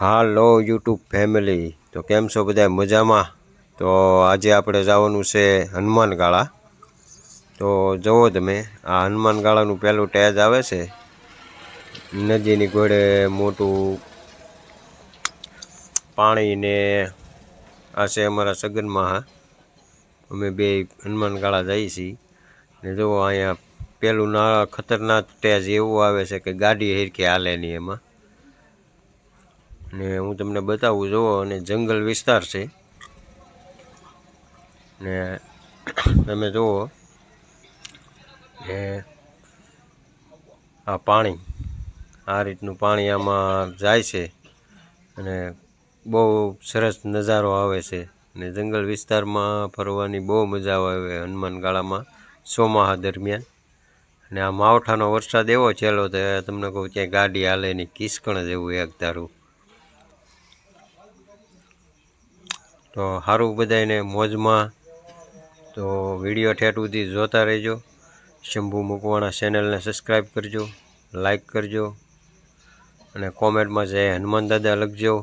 હાલો YouTube family. તો કેમ છો બધા મજામાં? તો આજે આપણે જવાનું છે હનુમાન ગાળા. તો જુઓ તમે, આ હનુમાન ગાળાનું પહેલું ટેજ આવે છે. નદીની ઘોડે મોટું પાણીને આ છે અમારા સગનમાં. અમે બે હનુમાન ગાળા જઈએ છીએ. ને જુઓ અહીંયા પેલું ના ખતરનાક ટેજ એવું આવે છે કે ગાડી હેરખી હાલે નહીં એમાં. ને હું તમને બતાવું, જુઓ, અને જંગલ વિસ્તાર છે. ને તમે જુઓ ને આ પાણી, આ રીતનું પાણી આમાં જાય છે અને બહુ સરસ નજારો આવે છે. ને જંગલ વિસ્તારમાં ફરવાની બહુ મજા આવે હનુમાન ગાળામાં, ચોમાહા દરમિયાન. અને આ માવઠાનો વરસાદ એવો છેલ્લો તો તમને કહું ત્યાં ગાડી હાલે ને કિસકણ જેવું એક ધારું. તો સારું બધાને મોજમાં. તો વીડિયો ઠેઠ સુધી જોતા રહેજો. શંભુ મકવાણા ચેનલને સબસ્ક્રાઈબ કરજો લાઈક કરજો, અને કોમેન્ટમાં જય હનુમાન દાદા લખજો.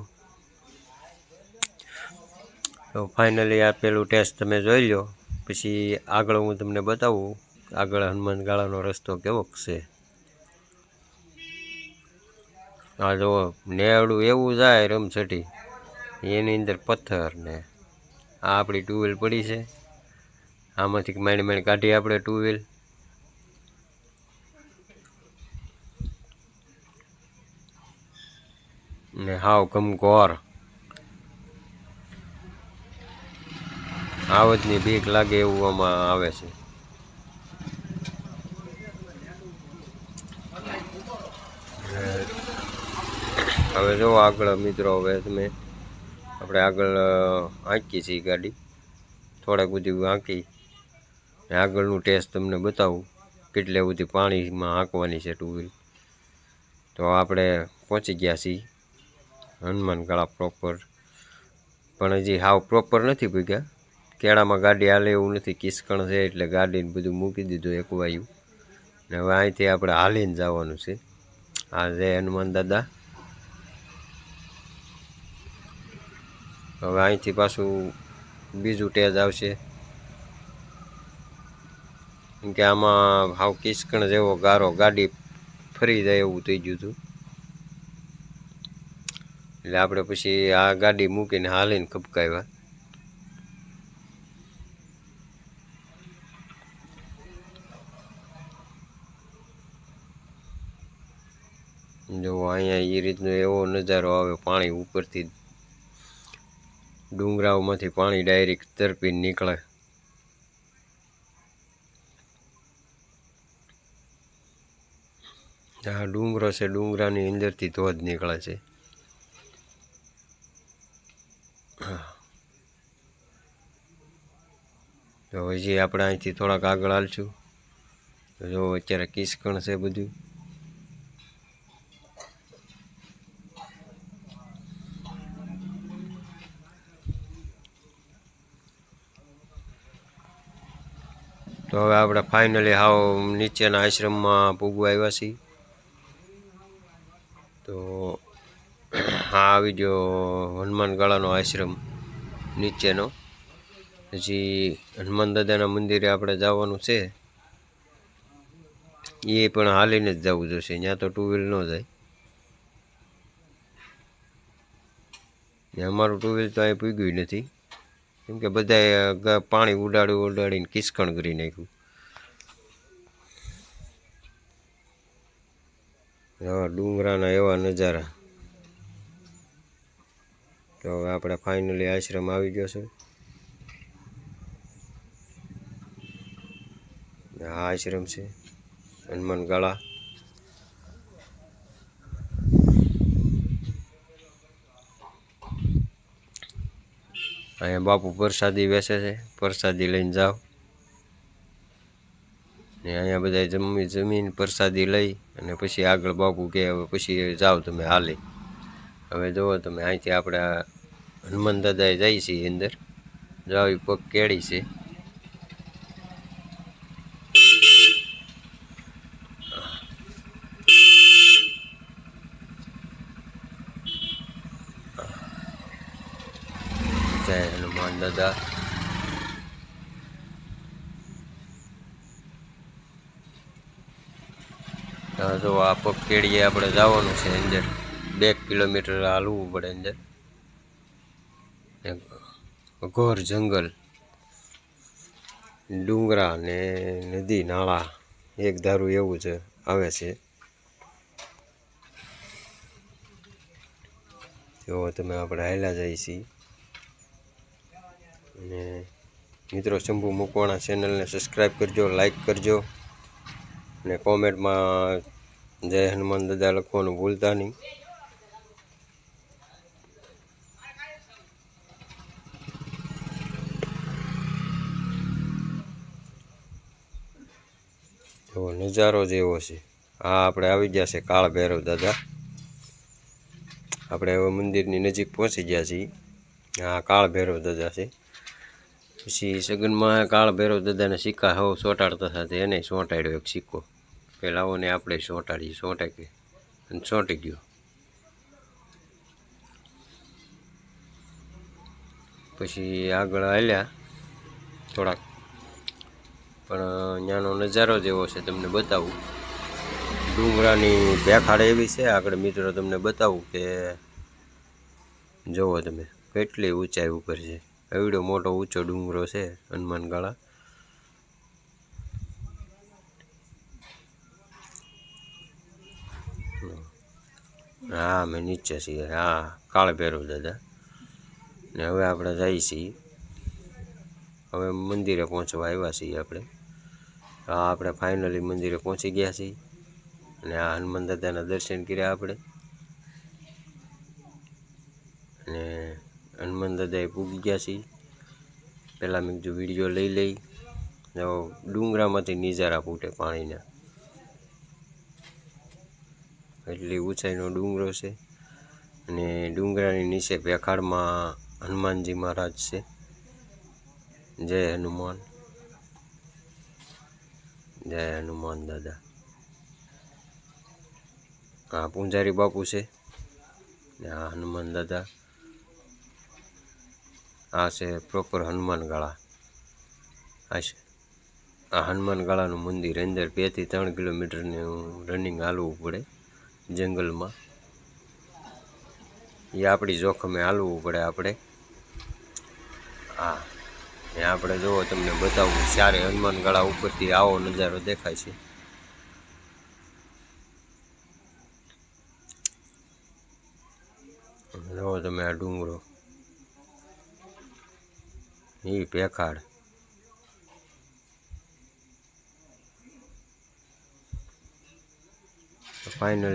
તો ફાઇનલી આ પેલું ટેસ્ટ તમે જોઈ લો પછી આગળ હું તમને બતાવું, આગળ હનુમાન ગાળાનો રસ્તો કેવો છે. આ જો નેવડું એવું જાય રમછટી. એની અંદર પથ્થર ને આ આપણી ટુ વ્હીલ પડી છે. આમાંથી માંડ માંડ કાઢી આપણે ટુ વ્હીલ ને હાવ કમકોર આવજની બીક લાગે એવું આમાં આવે છે. હવે જો આગળ મિત્રો, હવે તમે આપણે આગળ આંકી છીએ ગાડી. થોડાક બધી આંકી આગળનું ટેસ્ટ તમને બતાવું, કેટલે બધી પાણીમાં આંકવાની છે ટુ વ્હીલ તો આપણે પહોંચી ગયા છીએ હનુમાનગાળા પ્રોપર પણ હજી હાવ પ્રોપર નથી ભૂગ્યા. કેળામાં ગાડી હાલે એવું નથી, કિસકણ છે એટલે ગાડીને બધું મૂકી દીધું એકવાયું ને હવે અહીંથી આપણે હાલીને જવાનું છે. આ જય હનુમાન દાદા. હવે અહીંથી પાછું બીજું ટેજ આવશે. કેમ કે આમાં હાવ કિસકણ જેવો ગારો ગાડી ફરી જાય એવું થઈ ગયું હતું. એટલે આપણે પછી આ ગાડી મૂકીને હાલીને ખપકાવ્યા. જો અહીંયા એ રીતનો એવો નજારો આવે પાણી ઉપરથી ડુંગરાઓમાંથી પાણી ડાયરેક્ટ તરપી નીકળે. આ ડુંગરો છે, ડુંગરાની અંદરથી ધોધ નીકળે છે. તો હજી આપણે અહીંથી થોડાક આગળ હાલશું. જો અત્યારે કિસકણ છે બધું. તો હવે આપણે ફાઇનલી હાવ નીચેના આશ્રમમાં પૂગવા આવ્યા છીએ. તો હા આવી ગયો હનુમાન ગાળાનો આશ્રમ નીચેનો. હજી હનુમાન દાદાના મંદિરે આપણે જવાનું છે. એ પણ હાલીને જ જવું જોશે, ત્યાં તો ટુ વ્હીલ ન જાય. ને અમારું ટુ વ્હીલ તો અહીં પૂગ્યું નથી. કેમ કે બધાએ પાણી ઉડાડી ઉડાડીને કિસકણ કરી નાખ્યું. એવા ડુંગરાના એવા નજારા. તો હવે આપણે ફાઇનલી આશ્રમ આવી ગયો છે. આ આશ્રમ છે હનુમાન ગાળા અહીંયા બાપુ પ્રસાદી વેચે છે. પ્રસાદી લઈને જાઓ. ને અહીંયા બધા જમી, જમીન પ્રસાદી લઈ અને પછી આગળ બાપુ કે હવે પછી જાઓ તમે હાલી. હવે જુઓ તમે, અહીંથી આપણે હનુમાન દાદાએ જઈએ છીએ અંદર. જાઓ પગ કેળી છે જય હનુમાન દાદા જો આ પગકેડીએ આપણે જવાનું છે અંદર. બે કિલોમીટર હાલવું પડે અંદર. ઘોર જંગલ. ડુંગરા ને નદી, નાળા. એક ધારું એવું છે આવે છે. જો તમે આપણે હાલ્યા જઈએ છીએ. અને મિત્રો શંભુ મકવાણા ચેનલને સબસ્ક્રાઈબ કરજો લાઈક કરજો અને કોમેન્ટમાં જય હનુમાન દાદા લખવાનું ભૂલતા નહીં. એવો નજારો જેવો છે. આ આપણે આવી ગયા છે કાળ ભૈરવ દાદા. આપણે હવે મંદિરની નજીક પહોંચી ગયા છીએ. આ કાળ ભૈરવ દાદા છે. પછી સગનમાં કાળ ભૈરવ દાદાના સિક્કા હવ ચોંટાડતા સાથે એને ચોંટાડ્યો એક સિક્કો. કે લાવો ને આપણે ચોંટાડીએ ચોંટાકી અને ચોંટી ગયો. પછી આગળ હાલ્યા થોડાક. પણ ત્યાંનો નજારો જેવો છે, તમને બતાવું. ડુંગરાની ભેખાડ એવી છે, આગળ મિત્રો તમને બતાવું કે, જુઓ તમે, કેટલી ઊંચાઈ ઉપર છે. એવડો મોટો ઊંચો ડુંગરો છે હનુમાનગાળા હા, અમે નીચે છીએ. હા, કાળ પહેરું દાદા. ને હવે આપણે જઈએ છીએ. હવે મંદિરે પહોંચવા આવ્યા છીએ આપણે. હા, આપણે ફાઇનલી મંદિરે પહોંચી ગયા છીએ. અને આ હનુમાન દાદાના દર્શન કર્યા આપણે. અને હનુમાન દાદાએ પૂગી ગયા છીએ પહેલાં મેં કીધું વીડિયો લઈ લઈ. જો ડુંગરામાંથી નિજારા ફૂટે પાણીના. એટલી ઊંચાઈનો ડુંગરો છે. અને ડુંગરાની નીચે ભેખાડમાં હનુમાનજી મહારાજ છે. જય હનુમાન. જય હનુમાન દાદા. આ પૂંજારી બાપુ છે. આ હનુમાન દાદા. આ છે પ્રોપર હનુમાનગાળા આ છે. આ હનુમાન ગાળાનું મંદિર અંદર બેથી ત્રણ કિલોમીટરનું રનિંગ હાલવું પડે જંગલમાં. એ આપણી જોખમે હાલવું પડે આપણે. હા. ને આપણે જુઓ તમને બતાવું ચારે હનુમાનગાળા ઉપરથી આવો નજારો દેખાય છે. જુઓ તમે આ ડુંગરો. એ પેખાડ ફાઇનલી